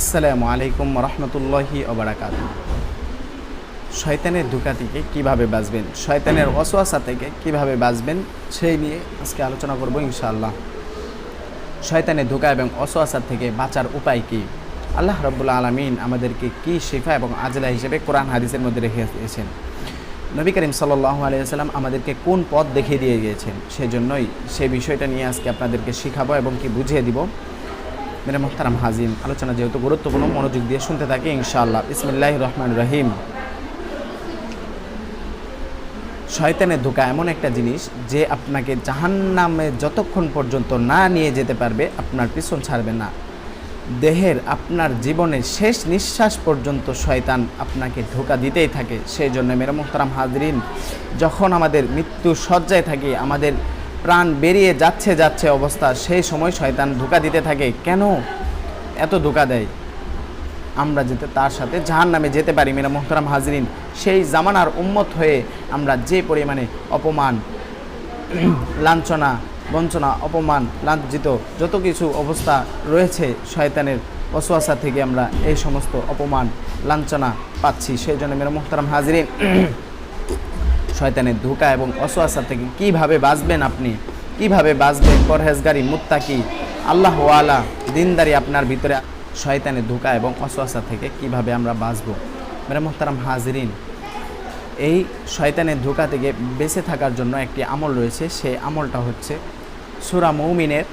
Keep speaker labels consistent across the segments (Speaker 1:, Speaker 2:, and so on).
Speaker 1: আসসালামু আলাইকুম রহমতুল্লাহি ওবরাকাত। শয়তানের ধোকা থেকে কীভাবে বাঁচবেন? শয়তানের অসোয়াশা থেকে কীভাবে বাঁচবেন? সেই নিয়ে আজকে আলোচনা করব ইনশাআল্লাহ। শয়তানের ধোকা এবং অসোয়াশা থেকে বাঁচার উপায় কী? আল্লাহ রব্বুল্লা আলমিন আমাদেরকে কি শেফা এবং আজলা হিসেবে কোরআন হাদিসের মধ্যে রেখে দিয়েছেন। নবী করিম সাল্লাহ আলিয়াল্লাম আমাদেরকে কোন পথ দেখিয়ে দিয়ে গিয়েছেন? সেজন্যই সেই বিষয়টা নিয়ে আজকে আপনাদেরকে শিখাবো এবং কি বুঝিয়ে দিব। মেরে মোহতারাম হাজিম। আলোচনা যেহেতু গুরুত্বপূর্ণ, মনোযোগ দিয়ে শুনতে থাকি, ইনশাআল্লাহ। ইসমিল্লাহ রহমান রহিম। শয়তানের ধোকা এমন একটা জিনিস যে আপনাকে জাহান্নামে যতক্ষণ পর্যন্ত না নিয়ে যেতে পারবে, আপনার পিছন ছাড়বে না। দেহের আপনার জীবনের শেষ নিঃশ্বাস পর্যন্ত শয়তান আপনাকে ধোকা দিতেই থাকে। সেই জন্য মেরে মোহতারাম হাজরিন, যখন আমাদের মৃত্যু সজ্জায় থাকি, আমাদের প্রাণ বেরিয়ে যাচ্ছে যাচ্ছে অবস্থা। সেই সময় শয়তান ধোকা দিতে থাকে। কেন? এত ধোকা দেয়। আমরা যেতে, তার সাথে জাহান নামে যেতে পারি মেরা মোহতারাম হাজরিন। সেই জামানার উম্মত হয়ে আমরা যে পরিমাণে অপমান, লাঞ্ছনা, বঞ্চনা, অপমান, লাঞ্ছিত যত কিছু অবস্থা রয়েছে শয়তানের অসুয়াশা থেকে আমরা এই সমস্ত অপমান, লাঞ্ছনা পাচ্ছি। সেই জন্য মেরা মোহতারাম হাজরিন শয়তানের ধোকা এবং অসুয়াশা থেকে কীভাবে বাঁচবেন আপনি? কীভাবে বাঁচবেন পরহেজগারি, মুত্তাকি? আল্লাহ ওয়ালা দিনদারি আপনার ভিতরে শয়তানের ধোকা এবং অসুয়াশা থেকে কীভাবে আমরা বাঁচবো? মেরা মোহতারাম হাজরিন, এই শয়তানের ধোকা থেকে বেঁচে থাকার জন্য একটি আমল রয়েছে। সেই আমলটা হচ্ছে সুরা মৌমিনের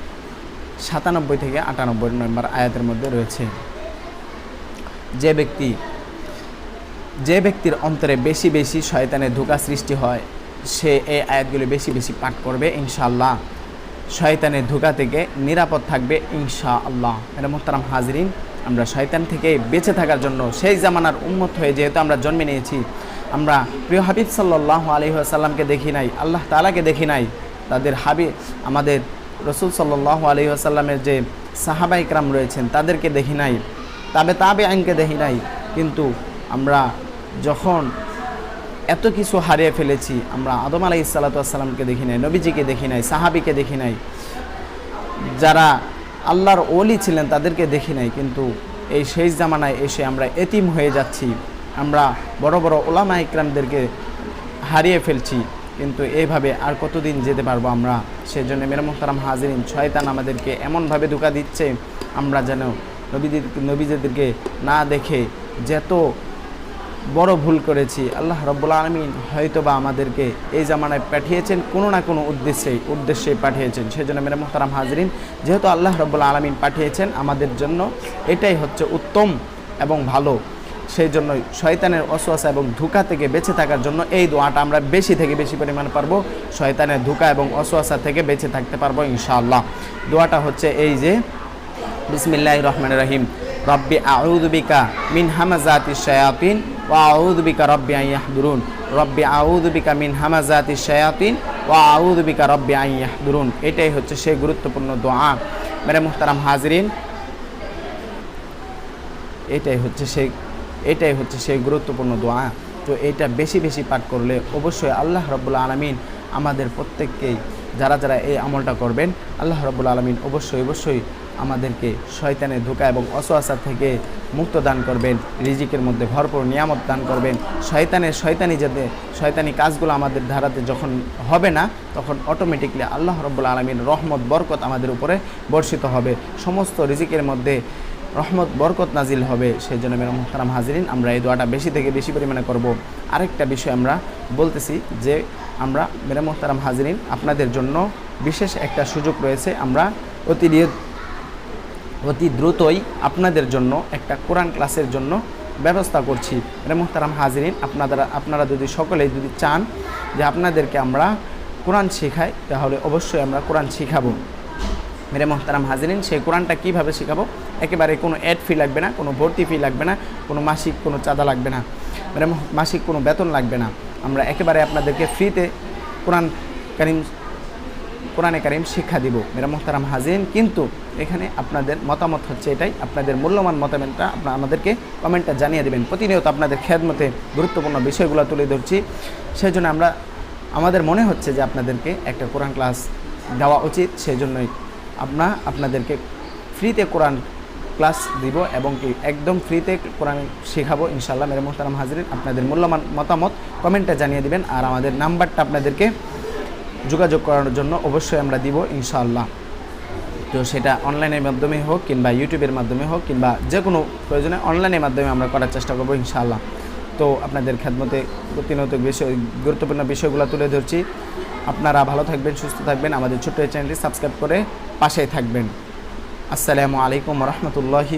Speaker 1: সাতানব্বই থেকে আটানব্বই নম্বর আয়াতের মধ্যে রয়েছে। যে ব্যক্তি যে ব্যক্তির অন্তরে বেশি বেশি শয়তানের ধোকা সৃষ্টি হয়, সে এই আয়াতগুলি বেশি বেশি পাঠ করবে, ইনশাআল্লাহ। শয়তানের ধোকা থেকে নিরাপদ থাকবে ইনশা আল্লাহ এটা মোহতারাম হাজরিন, আমরা শয়তান থেকে বেঁচে থাকার জন্য সেই জামানার উন্মত হয়ে যেহেতু আমরা জন্মে নিয়েছি, আমরা প্রিয় হাবিব সাল্লাহ আলহিহাসাল্লামকে দেখি নাই, আল্লাহ তালাকে দেখি নাই, তাদের হাবি আমাদের রসুল সাল্লাহ আলহিহাসাল্লামের যে সাহাবা ইকরাম রয়েছেন, তাদেরকে দেখি নাই তবে তাবে আইনকে দেখি নাই, কিন্তু আমরা যখন এত কিছু হারিয়ে ফেলেছি, আমরা আদম আলাই সাল্লাতামকে দেখি নাই, নবীজিকে দেখি নাই, সাহাবিকে দেখি নাই, যারা আল্লাহর ওলি ছিলেন তাদেরকে দেখি নাই, কিন্তু এই শেষ জামানায় এসে আমরা এতিম হয়ে যাচ্ছি, আমরা বড় বড় ওলামা ইকরামদেরকে হারিয়ে ফেলছি, কিন্তু এইভাবে আর কতদিন যেতে পারব আমরা? সেজন্য মেরা মোহতারাম হাজিরিন শয়তান আমাদেরকে এমনভাবে ধোকা দিচ্ছে, আমরা যেন নবীদের নবীজেদেরকে না দেখে যত বড় ভুল করেছি। আল্লাহ রব্বুল আলমিন হয়তো বা আমাদেরকে এই জামানায় পাঠিয়েছেন, কোনো না কোনো উদ্দেশ্যেই উদ্দেশ্যেই পাঠিয়েছেন। সেজন্য মেরা মোহতারাম হাজরিন, যেহেতু আল্লাহ রব্বুল আলমিন পাঠিয়েছেন আমাদের জন্য, এটাই হচ্ছে উত্তম এবং ভালো। সেই জন্য শয়তানের অসুয়াশা এবং ধোকা থেকে বেঁচে থাকার জন্য এই দোয়াটা আমরা বেশি থেকে বেশি পরিমাণ পারব। শয়তানের ধোকা এবং অসুয়াশা থেকে বেঁচে থাকতে পারব ইনশাআল্লাহ। দোয়াটা হচ্ছে এই যে বিসমিল্লাহ রহমান রহিম। রব্বি আউদবিকা মিন হামাজাতি শায়াতিন ওয়া আউদবিকা রব্বি আইয়াহদুরুন রব্বি আউদবিকা মিন হামাজাতি শায়াতিন। ওয়া আউদবিকা রব্বি আইয়াহদুরুন এটাই হচ্ছে সেই গুরুত্বপূর্ণ দোয়া। মেরে মুহতারাম হাজরিন, এটাই হচ্ছে সেই, এটাই হচ্ছে সেই গুরুত্বপূর্ণ দোয়া। তো এটা বেশি বেশি পাঠ করলে অবশ্যই আল্লাহ রব্বুল্লা আলমিন আমাদের প্রত্যেককেই, যারা যারা এই আমলটা করবেন, আল্লাহ রব্বুল আলমিন অবশ্যই অবশ্যই আমাদেরকে শয়তানের ধোকা এবং অসোয়াশা থেকে মুক্ত দান করবেন, রিজিকের মধ্যে ভরপুর নিয়ামত দান করবেন। শয়তানের শয়তানি যাতে, শয়তানি কাজগুলো আমাদের ধারাতে যখন হবে না, তখন অটোমেটিকলি আল্লাহ রব্বুল আলমীর রহমত, বরকত আমাদের উপরে বর্ষিত হবে। সমস্ত রিজিকের মধ্যে রহমত, বরকত নাজিল হবে। সেই জন্য মেরা মোহতারাম হাজরিন, আমরা এই দোয়াটা বেশি থেকে বেশি পরিমাণে করব। আরেকটা বিষয় আমরা বলতেছি যে, আমরা মেরা মোহতারাম হাজরিন, আপনাদের জন্য বিশেষ একটা সুযোগ রয়েছে। আমরা অতি অতি দ্রুতই আপনাদের জন্য একটা কোরআন ক্লাসের জন্য ব্যবস্থা করছি। মেরা মোহতারাম হাজিরিন আপনারা আপনারা যদি সকলেই যদি চান যে আপনাদেরকে আমরা কোরআন শেখাই, তাহলে অবশ্যই আমরা কোরআন শিখাবো। মেরে মোহতারাম হাজিরিন, সেই কোরআনটা কীভাবে শেখাবো? একেবারে কোনো অ্যাড ফি লাগবে না, কোনো ভর্তি ফি লাগবে না, কোনো মাসিক, কোনো চাঁদা লাগবে না মেরে মাসিক কোনো বেতন লাগবে না। আমরা একেবারে আপনাদেরকে ফ্রিতে কোরআন কারিম কোরআনে কারিম শিক্ষা দিব। মেরা মোহতারাম হাজিন, কিন্তু এখানে আপনাদের মতামত হচ্ছে এটাই। আপনাদের মূল্যবান মতামতটা আপনার আমাদেরকে কমেন্টটা জানিয়ে দেবেন। প্রতিনিয়ত আপনাদের খেদমতে গুরুত্বপূর্ণ বিষয়গুলো তুলে ধরছি। সেই জন্য আমরা, আমাদের মনে হচ্ছে যে আপনাদেরকে একটা কোরআন ক্লাস দেওয়া উচিত। সেই জন্যই আপনা আপনাদেরকে ফ্রিতে কোরআন ক্লাস দিব এবং কি একদম ফ্রিতে কোরআন শেখাবো ইনশাআল্লাহ। মেরে মোহতারাম হাজরিন আপনাদের মূল্যবান মতামত কমেন্টটা জানিয়ে দিবেন। আর আমাদের নাম্বারটা আপনাদেরকে যোগাযোগ করার জন্য অবশ্যই আমরা দিব, ইনশাআল্লাহ। তো সেটা অনলাইনের মাধ্যমে হোক কিংবা ইউটিউবের মাধ্যমে হোক কিংবা যে কোনো প্রয়োজনে অনলাইনের মাধ্যমে আমরা করার চেষ্টা করব, ইনশাআল্লাহ। তো আপনাদের খেদমতে প্রতিনিয়ত বিষয়, গুরুত্বপূর্ণ বিষয়গুলো তুলে ধরছি। আপনারা ভালো থাকবেন, সুস্থ থাকবেন। আমাদের ছোট্ট চ্যানেলটি সাবস্ক্রাইব করে পাশেই থাকবেন। আসসালামু আলাইকুম রহমতুল্লাহি